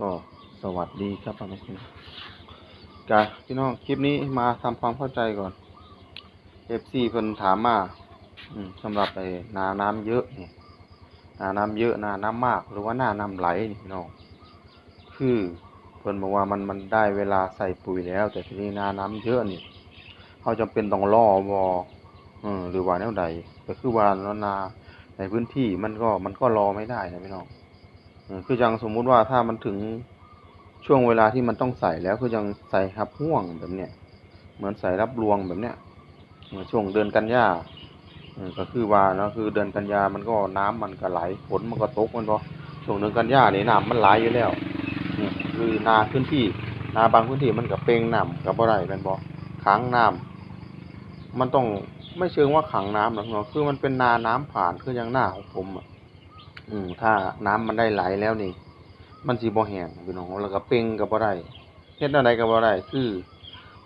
ก็สวัสดีครับพี่น้องกาพี่น้องคลิปนี้มาทำความเข้าใจก่อน FC เพิ่นถามมาอืมสำหรับไอ้นาน้ำเยอะนี่นาน้ำเยอะนาน้ำมาก หรือว่าหน้าน้ำไหลนี่พี่น้องคือเพิ่นบอกว่ามันมันได้เวลาใส่ปุ๋ยแล้ว แต่ทีนี้นาน้ำเยอะนี่เขาจำเป็นต้องรอบ่เออหรือว่าแนวใดก็คือว่านาในพื้นที่มันก็มันก็รอไม่ได้นะพี่น้อง คือยังสมมุติว่าถ้ามันถึงช่วงเวลาที่มันต้องใส่แล้วคือยังใส่รับห่วงแบบเนี้ยเหมือนใส่รับรวงแบบเนี้ยช่วงเดือนกันยาก็คือว่าเนาะคือเดือนกันยามันก็น้ำมันก็ไหลฝนมันก็ตกมันก็ช่วงเดือนกันยานี่น้ำมันไหลอยู่แล้วคือนาพื้นที่นาบางพื้นที่มันก็เป่งน้ำกับบ่ได้แม่นบ่ขังน้ำมันต้องไม่เชิงว่าขังน้ำหรอกเนาะคือมันเป็นนาน้ำผ่านคือย่างหน้าของผมอะ อืมถ้าน้ำมันได้ไหลแล้วนี่ มันสิบ่แห้งพี่น้องแล้วก็เป่งก็บ่ได้เฮ็ดอะไรก็บ่ได้คือ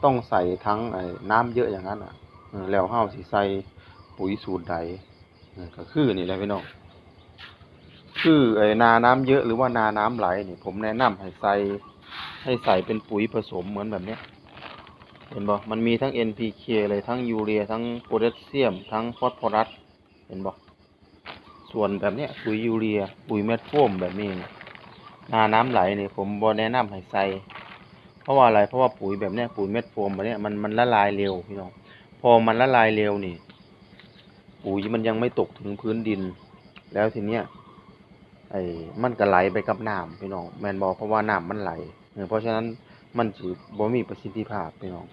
ต้องใส่ทั้งไอ้น้ำเยอะอย่างนั้นอะออแล้วเฮาสิใส่ปุ๋ยสูตรใดก็คือนี่แหละพี่น้องคือไอ้นาน้ำเยอะหรือว่านาน้ำไหลนี่ผมแนะนำให้ใส่ให้ใส่เป็นปุ๋ยผสมเหมือนแบบเนี้ยเห็นบ่มันมีทั้ง NPK เลยทั้งยูเรียทั้งโพแทสเซียม ทั้งฟอสฟอรัส เห็นบ่ ส่วนแบบเนี้ยปุ๋ยยูเรีย ปุ๋ยเม็ดโฟมแบบนี้เนี่ยนาน้ำไหลเนี่ยผมบอแนะนำให้ใส่เพราะว่าอะไรเพราะว่าปุ๋ยแบบเนี้ยปุ๋ยเม็ดโฟมแบบเนี้ยมันมันละลายเร็วพี่น้องพอมันละลายเร็วนี่ ปุ๋ยมันยังไม่ตกถึงพื้นดิน แล้วทีเนี้ยไอ้มันก็ไหลไปกับน้ำพี่น้องแมนบอกเพราะว่าน้ำมันไหลเออเพราะฉะนั้นมันจะบ่มีประสิทธิภาพพี่น้อง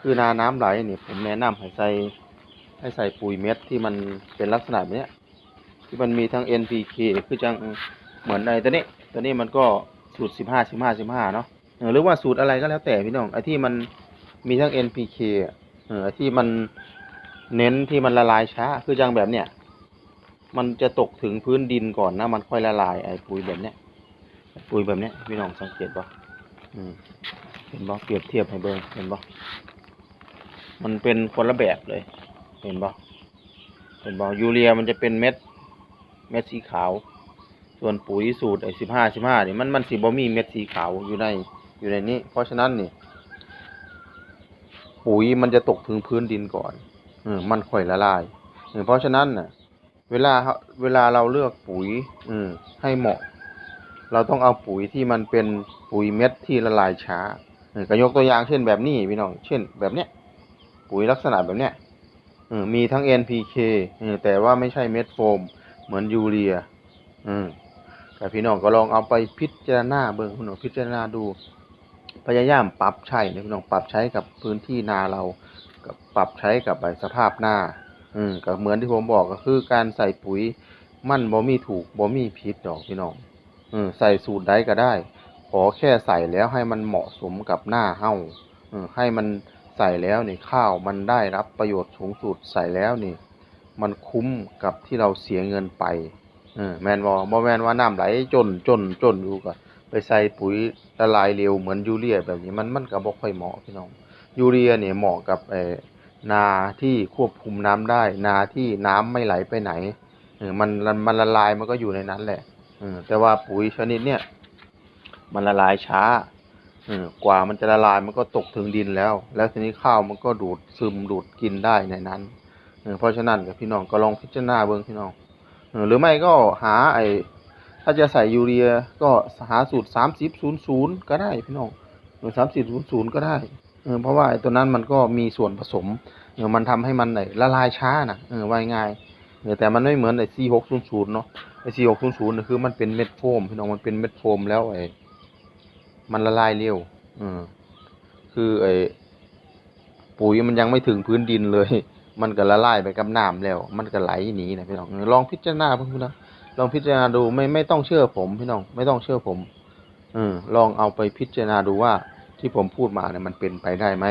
คือนาน้ำไหลเนี่ยผมแนะนำให้ใส่ให้ใส่ปุ๋ยเม็ดที่มันเป็นลักษณะแบบนี้ ที่มันมีทั้ง NPK คือจังเหมือนไอ้ตัวนี้ ตัวนี้มันก็สูตรสิบห้าสิบห้าสิบห้าเนาะหรือว่าสูตรอะไรก็แล้วแต่พี่น้องไอ้ที่มันมีทั้ง NPK อะเออไอ้ที่มันเน้นที่มันละลายช้า คือจังแบบเนี้ยมันจะตกถึงพื้นดินก่อนนะมันค่อยละลายไอ้ปุ๋ยแบบเนี้ยปุ๋ยแบบเนี้ยพี่น้องสังเกตป่ะเห็นป่ะเปรียบเทียบให้เบิ่งเห็นป่ะมันเป็นคนละแบบเลย เห็นป่ะเห็นป่ะยูเรียมันจะเป็นเม็ด เม็ดสีขาว ส่วนปุ๋ยสูตรไอ้สิบห้าสิบห้านี่มันมันสีบ่มีเม็ดสีขาวอยู่ในอยู่ในนี้ เพราะฉะนั้นนี่ปุ๋ยมันจะตกถึงพื้นดินก่อนเออมันค่อยละลายเออเพราะฉะนั้นน่ะ เวลาเวลาเราเลือกปุ๋ยเออให้เหมาะ เราต้องเอาปุ๋ยที่มันเป็นปุ๋ยเม็ดที่ละลายช้าเออก็ยกตัวอย่างเช่นแบบนี้พี่น้อง เช่น แบบเนี้ย ปุ๋ยลักษณะแบบเนี้ยเออมีทั้ง NPK เออแต่ว่าไม่ใช่เม็ดโฟม เหมือนยูเรีย อืมแต่พี่น้องก็ลองเอาไปพิจารณาเบิ่งพี่น้องพิจารณาดู พยายามปรับใช้นะพี่น้องปรับใช้กับพื้นที่นาเรา กับปรับใช้กับไอ้สภาพหน้า อืมก็เหมือนที่ผมบอกก็คือการใส่ปุ๋ยมันบ่มีถูกบ่มีผิดดอกพี่น้องอืมใส่สูตรใดก็ได้ ขอแค่ใส่แล้วให้มันเหมาะสมกับหน้าเฮาอืมให้มันใส่แล้วนี่ข้าวมันได้รับประโยชน์สูงสุดใส่แล้วนี่ มันคุ้มกับที่เราเสียเงินไปเออแมนบอบ่แมนว่าน้ำไหลจนจนจนอยู่ก็ไปใส่ปุ๋ยละลายเร็วเหมือนยูเรียแบบนี้มันมันก็บ่ค่อยเหมาะพี่น้องยูเรียเนี่ยเหมาะกับเออนาที่ควบคุมน้ำได้ นาที่น้ำไม่ไหลไปไหนเออมันมันละลายมันก็อยู่ในนั้นแหละเออแต่ว่าปุ๋ยชนิดเนี้ยมันละลายช้าเออกว่ามันจะละลายมันก็ตกถึงดินแล้ว แล้วทีนี้ข้าวมันก็ดูดซึมดูดกินได้ในนั้น เออเพราะฉะนั้นกับพี่น้องก็ลองพิจารณาเบิ่งพี่น้องหรือไม่ก็หาไอ้ถ้าจะใส่ยูเรียก็หาสูตรสามสิบศูนย์ศูนย์ก็ได้พี่น้องหรือสามสิบศูนย์ศูนย์ก็ได้เพราะว่าไอ้ตัวนั้นมันก็มีส่วนผสมมันทำให้มันไอ้ละลายช้านะเออว่าง่ายแต่มันไม่เหมือนไอ้ซีหกศูนย์ศูนย์เนาะไอ้ซีหกศูนย์ศูนย์คือมันเป็นเม็ดโฟมพี่น้องมันเป็นเม็ดโฟมแล้วไอ้มันละลายเร็วออคือไอ้ปุ๋ยมันยังไม่ถึงพื้นดินเลย มันก็ละลายไปกับน้ำแล้ว มันก็ไหลหนีนะพี่น้องลองพิจารณาเพิ่งนะลองพิจารณาดูไม่ไม่ต้องเชื่อผมพี่น้องไม่ต้องเชื่อผมเออลองเอาไปพิจารณาดูว่าที่ผมพูดมาเนี่ยมันเป็นไปได้ไหม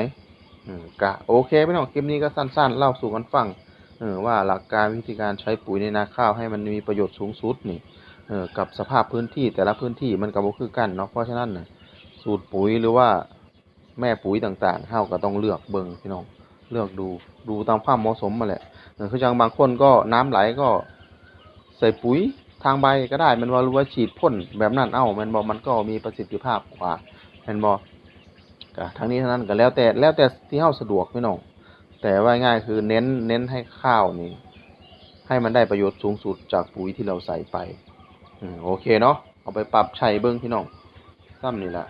เออกะโอเคพี่น้องคลิปนี้ก็สั้น ๆ เล่าสู่กันฟังเออว่าหลักการวิธีการใช้ปุ๋ยในนาข้าวให้มันมีประโยชน์สูงสุดนี่เออกับสภาพพื้นที่แต่ละพื้นที่มันก็บ่คือกันเนาะเพราะฉะนั้นน่ะสูตรปุ๋ยหรือว่าแม่ปุ๋ยต่างๆเฮาก็ต้องเลือกเบิ่งพี่น้อง เลือกดูดูตามความเหมาะสมมาแหละคืออย่างบางคนก็น้ำไหลก็ใส่ปุ๋ยทางใบก็ได้มันบ่หรือว่าฉีดพ่นแบบนั้นเอ้ามันบ่มันก็มีประสิทธิภาพกว่าแมันบ่ก็ทั้งนี้ทั้งนั้นก็แล้วแต่แล้วแต่ที่เฮาสะดวกพี่น้องแต่ว่าง่ายคือเน้นเน้นให้ข้าวนี่ให้มันได้ประโยชน์สูงสุดจากปุ๋ยที่เราใส่ไป อืมโอเคเนาะเอาไปปรับใช้เบิ่งพี่น้องซ้ำนี่แหละ